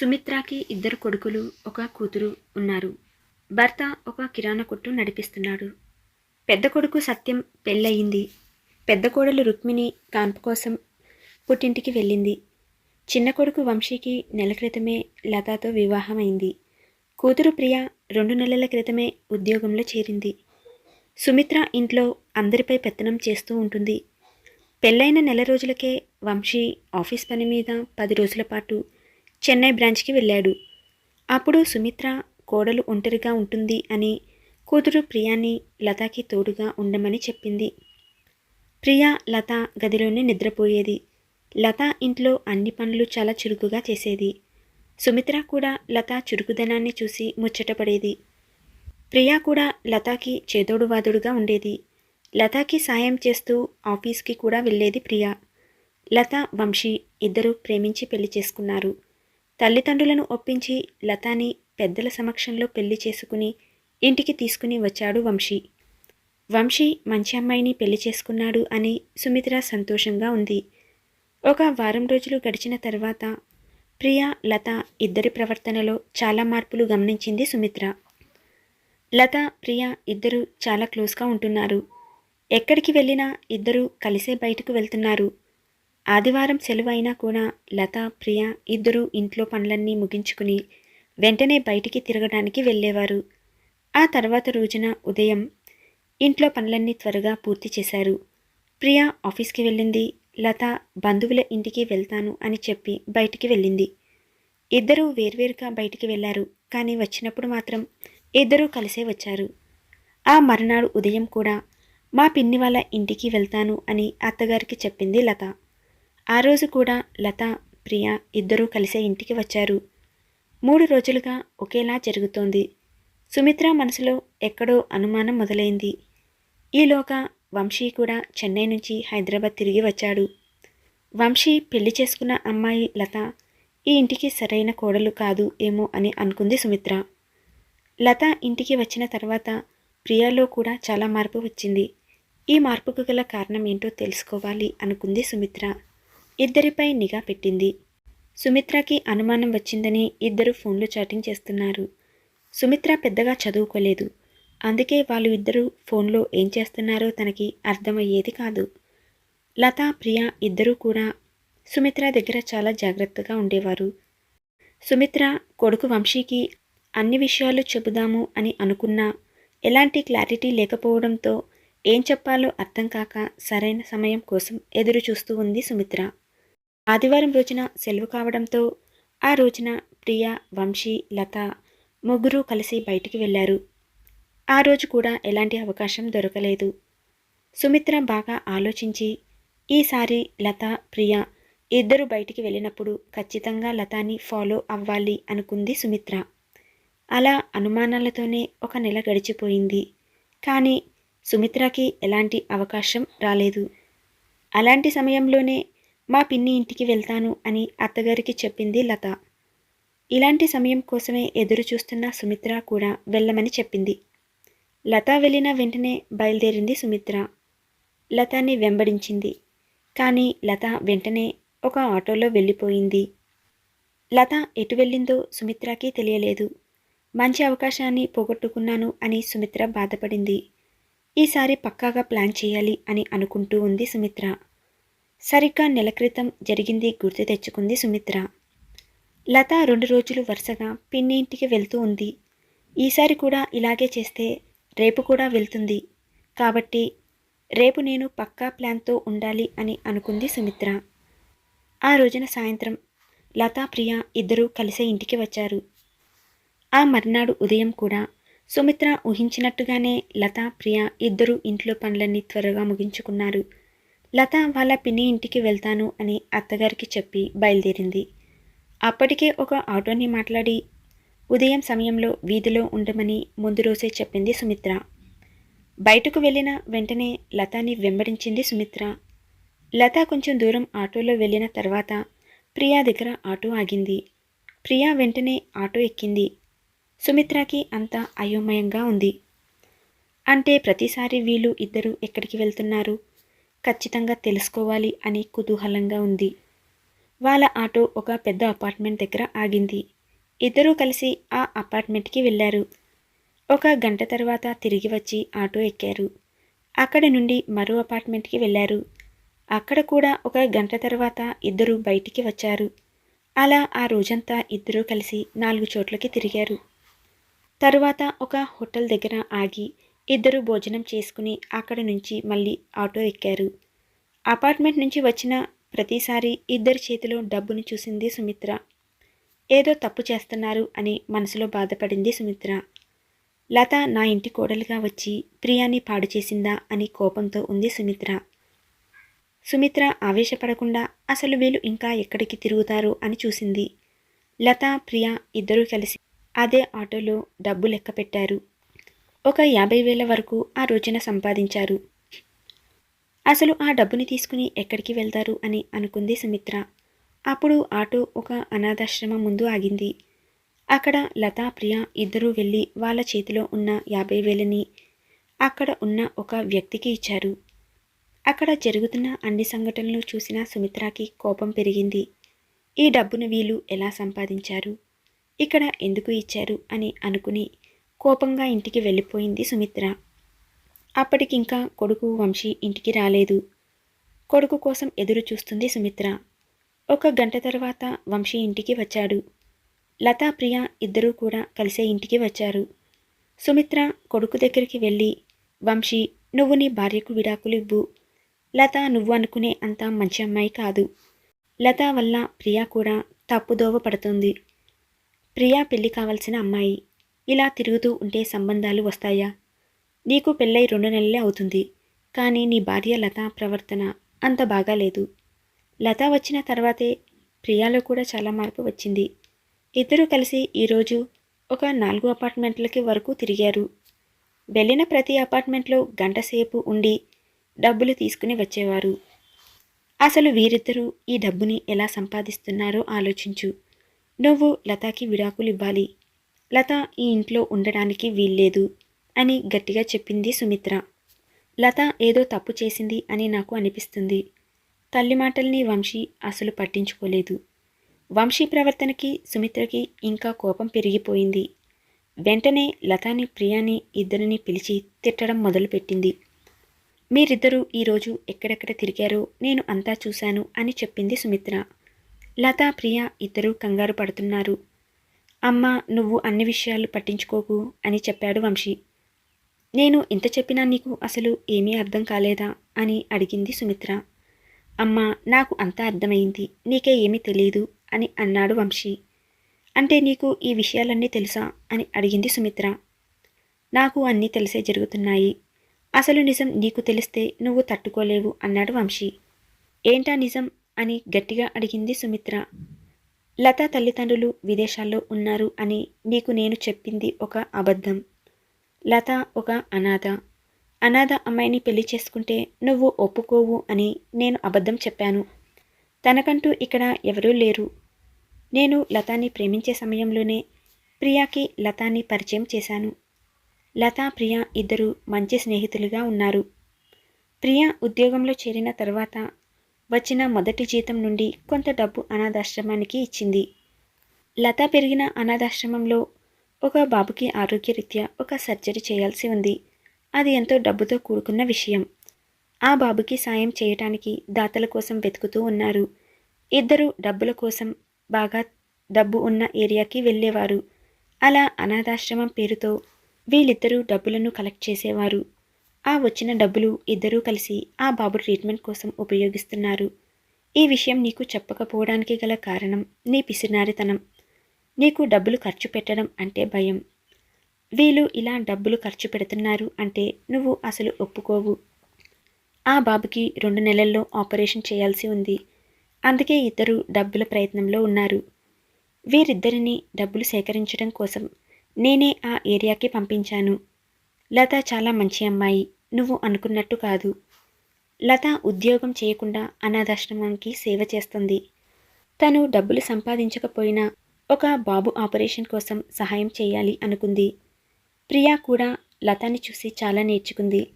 సుమిత్రకి ఇద్దరు కొడుకులు ఒక కూతురు ఉన్నారు. భర్త ఒక కిరాణా కొట్టు నడిపిస్తున్నాడు. పెద్ద కొడుకు సత్యం పెళ్ళయింది. పెద్ద కోడలు రుక్మిణి కాన్పు కోసం పుట్టింటికి వెళ్ళింది. చిన్న కొడుకు వంశీకి నెల క్రితమే లతాతో వివాహమైంది. కూతురు ప్రియ రెండు నెలల క్రితమే ఉద్యోగంలో చేరింది. సుమిత్ర ఇంట్లో అందరిపై పెత్తనం చేస్తూ ఉంటుంది. పెళ్ళైన నెల రోజులకే వంశీ ఆఫీస్ పని మీద పది రోజుల పాటు చెన్నై బ్రాంచ్కి వెళ్ళాడు. అప్పుడు సుమిత్ర కోడలు ఒంటరిగా ఉంటుంది అని కూతురు ప్రియాని లతాకి తోడుగా ఉండమని చెప్పింది. ప్రియా లత గదిలోనే నిద్రపోయేది. లత ఇంట్లో అన్ని పనులు చాలా చురుకుగా చేసేది. సుమిత్ర కూడా లత చురుకుదనాన్ని చూసి ముచ్చటపడేది ప్రియా కూడా లతాకి చేదోడువాదుడుగా ఉండేది. లతాకి సాయం చేస్తూ ఆఫీస్కి కూడా వెళ్ళేది ప్రియా. లత వంశీ ఇద్దరూ ప్రేమించి పెళ్ళి చేసుకున్నారు. తల్లిదండ్రులను ఒప్పించి లతాని పెద్దల సమక్షంలో పెళ్ళి చేసుకుని ఇంటికి తీసుకుని వచ్చాడు వంశీ. వంశీ మంచి అమ్మాయిని పెళ్ళి చేసుకున్నాడు అని సుమిత్ర సంతోషంగా ఉంది. ఒక వారం రోజులు గడిచిన తర్వాత ప్రియా లత ఇద్దరి ప్రవర్తనలో చాలా మార్పులు గమనించింది సుమిత్ర. లత ప్రియా ఇద్దరు చాలా క్లోజ్గా ఉంటున్నారు. ఎక్కడికి వెళ్ళినా ఇద్దరూ కలిసే బయటకు వెళ్తున్నారు. ఆదివారం సెలవు అయినా కూడా లత ప్రియ ఇద్దరూ ఇంట్లో పనులన్నీ ముగించుకుని వెంటనే బయటికి తిరగడానికి వెళ్ళేవారు. ఆ తర్వాత రోజున ఉదయం ఇంట్లో పనులన్నీ త్వరగా పూర్తి చేశారు. ప్రియ ఆఫీస్కి వెళ్ళింది లత బంధువుల ఇంటికి వెళ్తాను అని చెప్పి బయటికి వెళ్ళింది. ఇద్దరూ వేర్వేరుగా బయటికి వెళ్ళారు కానీ వచ్చినప్పుడు మాత్రం ఇద్దరూ కలిసే వచ్చారు. ఆ మరునాడు ఉదయం కూడా మా పిన్ని వాళ్ళ ఇంటికి వెళ్తాను అని అత్తగారికి చెప్పింది లత. ఆ రోజు కూడా లత ప్రియ ఇద్దరూ కలిసే ఇంటికి వచ్చారు. మూడు రోజులుగా ఒకేలా జరుగుతోంది. సుమిత్ర మనసులో ఎక్కడో అనుమానం మొదలైంది. ఈలోగా వంశీ కూడా చెన్నై నుంచి హైదరాబాద్ తిరిగి వచ్చాడు. వంశీ పెళ్ళి చేసుకున్న అమ్మాయి లత ఈ ఇంటికి సరైన కోడలు కాదు ఏమో అని అనుకుంది సుమిత్ర. లత ఇంటికి వచ్చిన తర్వాత ప్రియాలో కూడా చాలా మార్పు వచ్చింది. ఈ మార్పుకు గల కారణం ఏంటో తెలుసుకోవాలి అనుకుంది సుమిత్ర. ఇద్దరిపై నిఘా పెట్టింది. సుమిత్రకి అనుమానం వచ్చిందని ఇద్దరు ఫోన్లో చాటింగ్ చేస్తున్నారు. సుమిత్ర పెద్దగా చదువుకోలేదు. అందుకే వాళ్ళు ఇద్దరు ఫోన్లో ఏం చేస్తున్నారో తనకి అర్థమయ్యేది కాదు. లత ప్రియ ఇద్దరూ కూడా సుమిత్ర దగ్గర చాలా జాగ్రత్తగా ఉండేవారు. సుమిత్ర కొడుకు వంశీకి అన్ని విషయాలు చెబుదాము అని అనుకున్నా ఎలాంటి క్లారిటీ లేకపోవడంతో ఏం చెప్పాలో అర్థం కాక సరైన సమయం కోసం ఎదురు చూస్తూ ఉంది సుమిత్ర. ఆదివారం రోజున సెలవు కావడంతో ఆ రోజున ప్రియ వంశీ లత ముగ్గురు కలిసి బయటికి వెళ్ళారు. ఆ రోజు కూడా ఎలాంటి అవకాశం దొరకలేదు. సుమిత్ర బాగా ఆలోచించి ఈసారి లత ప్రియ ఇద్దరు బయటికి వెళ్ళినప్పుడు ఖచ్చితంగా లతాని ఫాలో అవ్వాలి అనుకుంది సుమిత్ర. అలా అనుమానాలతోనే ఒక నెల గడిచిపోయింది. కానీ సుమిత్రకి ఎలాంటి అవకాశం రాలేదు. అలాంటి సమయంలోనే మా పిన్ని ఇంటికి వెళ్తాను అని అత్తగారికి చెప్పింది లత. ఇలాంటి సమయం కోసమే ఎదురు చూస్తున్న సుమిత్ర కూడా వెళ్ళమని చెప్పింది. లత వెళ్ళిన వెంటనే బయలుదేరింది సుమిత్ర. లతాని వెంబడించింది. కానీ లత వెంటనే ఒక ఆటోలో వెళ్ళిపోయింది. లత ఎటు వెళ్ళిందో సుమిత్రకి తెలియలేదు. మంచి అవకాశాన్ని పోగొట్టుకున్నాను అని సుమిత్ర బాధపడింది. ఈసారి పక్కాగా ప్లాన్ చేయాలి అని అనుకుంటూ ఉంది సుమిత్ర. సరిగ్గా నెల క్రితం జరిగింది గుర్తు తెచ్చుకుంది సుమిత్ర. లత రెండు రోజులు వరుసగా పిన్ని ఇంటికి వెళ్తూ ఉంది. ఈసారి కూడా ఇలాగే చేస్తే రేపు కూడా వెళ్తుంది. కాబట్టి రేపు నేను పక్కా ప్లాన్తో ఉండాలి అని అనుకుంది సుమిత్ర. ఆ రోజున సాయంత్రం లతా ప్రియ ఇద్దరూ కలిసే ఇంటికి వచ్చారు. ఆ మర్నాడు ఉదయం కూడా సుమిత్ర ఊహించినట్టుగానే లతా ప్రియ ఇద్దరు ఇంట్లో పనులన్నీ త్వరగా ముగించుకున్నారు. లత వాళ్ళ పిన్ని ఇంటికి వెళ్తాను అని అత్తగారికి చెప్పి బయలుదేరింది. అప్పటికే ఒక ఆటోని మాట్లాడి ఉదయం సమయంలో వీధిలో ఉండమని ముందు రోజే చెప్పింది సుమిత్ర. బయటకు వెళ్ళిన వెంటనే లతాని వెంబడించింది సుమిత్ర. లత కొంచెం దూరం ఆటోలో వెళ్ళిన తర్వాత ప్రియా దగ్గర ఆటో ఆగింది. ప్రియా వెంటనే ఆటో ఎక్కింది. సుమిత్రకి అంత అయోమయంగా ఉంది. అంటే ప్రతిసారి వీళ్ళు ఇద్దరు ఎక్కడికి వెళ్తున్నారు? ఖచ్చితంగా తెలుసుకోవాలి అని కుతూహలంగా ఉంది. వాళ్ళ ఆటో ఒక పెద్ద అపార్ట్మెంట్ దగ్గర ఆగింది. ఇద్దరూ కలిసి ఆ అపార్ట్మెంట్కి వెళ్ళారు. ఒక గంట తర్వాత తిరిగి వచ్చి ఆటో ఎక్కారు. అక్కడ నుండి మరో అపార్ట్మెంట్కి వెళ్ళారు. అక్కడ కూడా ఒక గంట తర్వాత ఇద్దరు బయటికి వచ్చారు. అలా ఆ రోజంతా ఇద్దరూ కలిసి నాలుగు చోట్లకి తిరిగారు. తరువాత ఒక హోటల్ దగ్గర ఆగి ఇద్దరు భోజనం చేసుకుని అక్కడ నుంచి మళ్ళీ ఆటో ఎక్కారు. అపార్ట్మెంట్ నుంచి వచ్చిన ప్రతిసారి ఇద్దరి చేతిలో డబ్బును చూసింది సుమిత్ర. ఏదో తప్పు చేస్తున్నారు అని మనసులో బాధపడింది సుమిత్ర. లత నా ఇంటి కోడలుగా వచ్చి ప్రియాని పాడు చేసిందా అని కోపంతో ఉంది సుమిత్ర. సుమిత్ర ఆవేశపడకుండా అసలు వీళ్ళు ఇంకా ఎక్కడికి తిరుగుతారు అని చూసింది. లత ప్రియా ఇద్దరూ కలిసి అదే ఆటోలో డబ్బు లెక్క పెట్టారు. ఒక యాభై వేల వరకు ఆ రోజున సంపాదించారు. అసలు ఆ డబ్బుని తీసుకుని ఎక్కడికి వెళ్తారు అని అనుకుంది సుమిత్ర. అప్పుడు ఆటో ఒక అనాథాశ్రమం ముందు ఆగింది. అక్కడ లతా ప్రియ ఇద్దరూ వెళ్ళి వాళ్ళ చేతిలో ఉన్న యాభై వేలని అక్కడ ఉన్న ఒక వ్యక్తికి ఇచ్చారు. అక్కడ జరుగుతున్న అన్ని సంఘటనలు చూసిన సుమిత్రకి కోపం పెరిగింది. ఈ డబ్బును వీళ్ళు ఎలా సంపాదించారు? ఇక్కడ ఎందుకు ఇచ్చారు అని అనుకుని కోపంగా ఇంటికి వెళ్ళిపోయింది సుమిత్ర. అప్పటికింకా కొడుకు వంశీ ఇంటికి రాలేదు. కొడుకు కోసం ఎదురు చూస్తుంది సుమిత్ర. ఒక గంట తర్వాత వంశీ ఇంటికి వచ్చాడు. లతా ప్రియ ఇద్దరూ కూడా కలిసే ఇంటికి వచ్చారు. సుమిత్ర కొడుకు దగ్గరికి వెళ్ళి వంశీ నువ్వు నీ భార్యకు విడాకులు ఇవ్వు. లత నువ్వు అనుకునే అంత మంచి అమ్మాయి కాదు. లత వల్ల ప్రియా కూడా తప్పుదోవ పడుతుంది. ప్రియా పెళ్ళి కావాల్సిన అమ్మాయి. ఇలా తిరుగుతూ ఉంటే సంబంధాలు వస్తాయా? నీకు పెళ్ళై రెండు నెలలే అవుతుంది. కానీ నీ భార్య లత ప్రవర్తన అంత బాగాలేదు లత వచ్చిన తర్వాతే ప్రియాలో కూడా చాలా మార్పు వచ్చింది. ఇద్దరూ కలిసి ఈరోజు ఒక నాలుగు అపార్ట్మెంట్లకి వరకు తిరిగారు. వెళ్ళిన ప్రతి అపార్ట్మెంట్లో గంటసేపు ఉండి డబ్బులు తీసుకుని వచ్చేవారు. అసలు వీరిద్దరూ ఈ డబ్బుని ఎలా సంపాదిస్తున్నారో ఆలోచించు. నువ్వు లతాకి విడాకులు ఇవ్వాలి లత ఈ ఇంట్లో ఉండడానికి వీల్లేదు అని గట్టిగా చెప్పింది సుమిత్ర. లత ఏదో తప్పు చేసింది అని నాకు అనిపిస్తుంది. తల్లి మాటల్ని వంశీ అసలు పట్టించుకోలేదు. వంశీ ప్రవర్తనకి సుమిత్రకి ఇంకా కోపం పెరిగిపోయింది. వెంటనే లతాని ప్రియాని ఇద్దరిని పిలిచి తిట్టడం మొదలుపెట్టింది. మీరిద్దరూ ఈరోజు ఎక్కడెక్కడ తిరిగారో నేను అంతా చూశాను అని చెప్పింది సుమిత్ర. లతా ప్రియ ఇద్దరూ కంగారు పడుతున్నారు. అమ్మ నువ్వు అన్ని విషయాలు పట్టించుకోకు అని చెప్పాడు వంశీ. నేను ఇంత చెప్పినా నీకు అసలు ఏమీ అర్థం కాలేదా అని అడిగింది సుమిత్ర. అమ్మ నాకు అంతా అర్థమైంది నీకే ఏమీ తెలియదు అని అన్నాడు వంశీ. అంటే నీకు ఈ విషయాలన్నీ తెలుసా అని అడిగింది సుమిత్ర. నాకు అన్నీ తెలిసే జరుగుతున్నాయి. అసలు నిజం నీకు తెలిస్తే నువ్వు తట్టుకోలేవు అన్నాడు వంశీ. ఏంటా నిజం అని గట్టిగా అడిగింది సుమిత్ర. లత తల్లిదండ్రులు విదేశాల్లో ఉన్నారు అని నీకు నేను చెప్పింది ఒక అబద్ధం. లత ఒక అనాథ. అనాథ అమ్మాయిని పెళ్ళి చేసుకుంటే నువ్వు ఒప్పుకోవు అని నేను అబద్ధం చెప్పాను. తనకంటూ ఇక్కడ ఎవరూ లేరు. నేను లతాని ప్రేమించే సమయంలోనే ప్రియాకి లతాని పరిచయం చేశాను. లతా ప్రియా ఇద్దరు మంచి స్నేహితులుగా ఉన్నారు. ప్రియా ఉద్యోగంలో చేరిన తర్వాత వచ్చిన మొదటి జీతం నుండి కొంత డబ్బు అనాథాశ్రమానికి ఇచ్చింది. లత పెరిగిన అనాథాశ్రమంలో ఒక బాబుకి ఆరోగ్యరీత్యా ఒక సర్జరీ చేయాల్సి ఉంది. అది ఎంతో డబ్బుతో కూడుకున్న విషయం. ఆ బాబుకి సాయం చేయటానికి దాతల కోసం వెతుకుతూ ఉన్నారు. ఇద్దరు డబ్బుల కోసం బాగా డబ్బు ఉన్న ఏరియాకి వెళ్ళేవారు. అలా అనాథాశ్రమం పేరుతో వీళ్ళిద్దరూ డబ్బులను కలెక్ట్ చేసేవారు. ఆ వచ్చిన డబ్బులు ఇద్దరూ కలిసి ఆ బాబు ట్రీట్మెంట్ కోసం ఉపయోగిస్తున్నారు. ఈ విషయం నీకు చెప్పకపోవడానికి గల కారణం నీ పిసినారితనం. నీకు డబ్బులు ఖర్చు పెట్టడం అంటే భయం. వీళ్ళు ఇలా డబ్బులు ఖర్చు పెడుతున్నారు అంటే నువ్వు అసలు ఒప్పుకోవు. ఆ బాబుకి రెండు నెలల్లో ఆపరేషన్ చేయాల్సి ఉంది. అందుకే ఇద్దరు డబ్బుల ప్రయత్నంలో ఉన్నారు. వీరిద్దరిని డబ్బులు సేకరించడం కోసం నేనే ఆ ఏరియాకి పంపించాను. లత చాలా మంచి అమ్మాయి. నువ్వు అనుకున్నట్టు కాదు. లత ఉద్యోగం చేయకుండా అనాథాశ్రమానికి సేవ చేస్తుంది. తను డబ్బులు సంపాదించకపోయినా ఒక బాబు ఆపరేషన్ కోసం సహాయం చేయాలి అనుకుంది. ప్రియా కూడా లతని చూసి చాలా నేర్చుకుంది.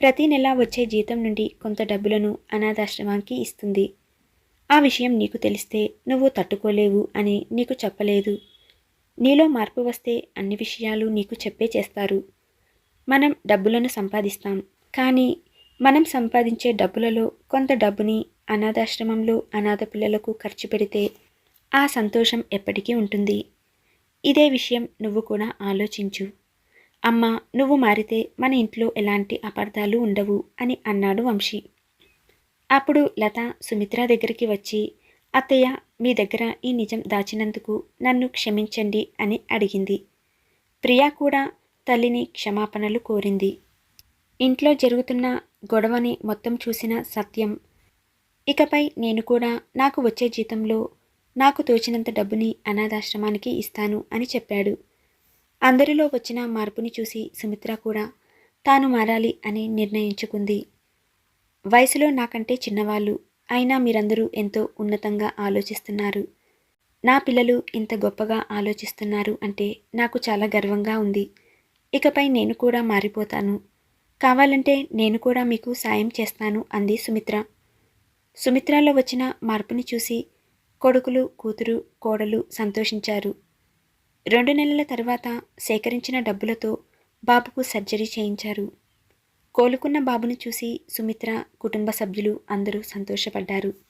ప్రతి నెల వచ్చే జీతం నుండి కొంత డబ్బులను అనాథాశ్రమానికి ఇస్తుంది. ఆ విషయం నీకు తెలిస్తే నువ్వు తట్టుకోలేవు అని నీకు చెప్పలేదు. నీలో మార్పు వస్తే అన్ని విషయాలు నీకు చెప్పే చేస్తారు. మనం డబ్బులను సంపాదిస్తాం. కానీ మనం సంపాదించే డబ్బులలో కొంత డబ్బుని అనాథాశ్రమంలో అనాథ పిల్లలకు ఖర్చు పెడితే ఆ సంతోషం ఎప్పటికీ ఉంటుంది. ఇదే విషయం నువ్వు కూడా ఆలోచించు. అమ్మ నువ్వు మారితే మన ఇంట్లో ఎలాంటి అపార్థాలు ఉండవు అని అన్నాడు వంశీ. అప్పుడు లత సుమిత్ర దగ్గరికి వచ్చి అత్తయ్య మీ దగ్గర ఈ నిజం దాచినందుకు నన్ను క్షమించండి అని అడిగింది. ప్రియా కూడా తల్లిని క్షమాపణలు కోరింది. ఇంట్లో జరుగుతున్న గొడవని మొత్తం చూసిన సత్యం ఇకపై నేను కూడా నాకు వచ్చే జీతంలో నాకు తోచినంత డబ్బుని అనాథాశ్రమానికి ఇస్తాను అని చెప్పాడు. అందరిలో వచ్చిన మార్పుని చూసి సుమిత్ర కూడా తాను మారాలి అని నిర్ణయించుకుంది. వయసులో నాకంటే చిన్నవాళ్ళు అయినా మీరందరూ ఎంతో ఉన్నతంగా ఆలోచిస్తున్నారు. నా పిల్లలు ఇంత గొప్పగా ఆలోచిస్తున్నారు అంటే నాకు చాలా గర్వంగా ఉంది. ఇకపై నేను కూడా మారిపోతాను. కావాలంటే నేను కూడా మీకు సాయం చేస్తాను అంది సుమిత్ర. సుమిత్రలో వచ్చిన మార్పుని చూసి కొడుకులు కూతురు కోడలు సంతోషించారు. రెండు నెలల తర్వాత సేకరించిన డబ్బులతో బాబుకు సర్జరీ చేయించారు. కోలుకున్న బాబును చూసి సుమిత్ర కుటుంబ సభ్యులు అందరూ సంతోషపడ్డారు.